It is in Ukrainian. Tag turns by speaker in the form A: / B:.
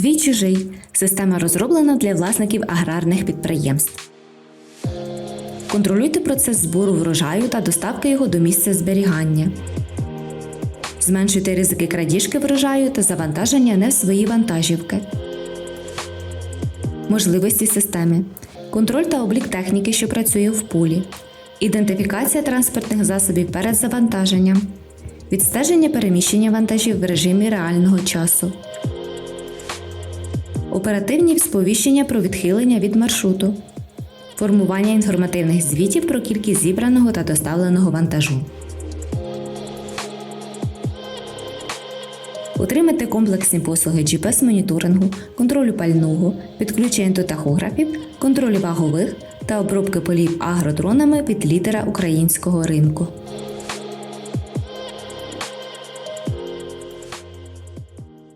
A: Свій чужий система розроблена для власників аграрних підприємств. Контролюйте процес збору врожаю та доставки його до місця зберігання. Зменшуйте ризики крадіжки врожаю та завантаження не в свої вантажівки. Можливості системи. Контроль та облік техніки, що працює в пулі. Ідентифікація транспортних засобів перед завантаженням. Відстеження переміщення вантажів в режимі реального часу. Оперативні сповіщення про відхилення від маршруту. Формування інформативних звітів про кількість зібраного та доставленого вантажу. Отримати комплексні послуги GPS-моніторингу, контролю пального, підключення до тахографів, контролю вагових та обробки полів агродронами від лідера українського ринку.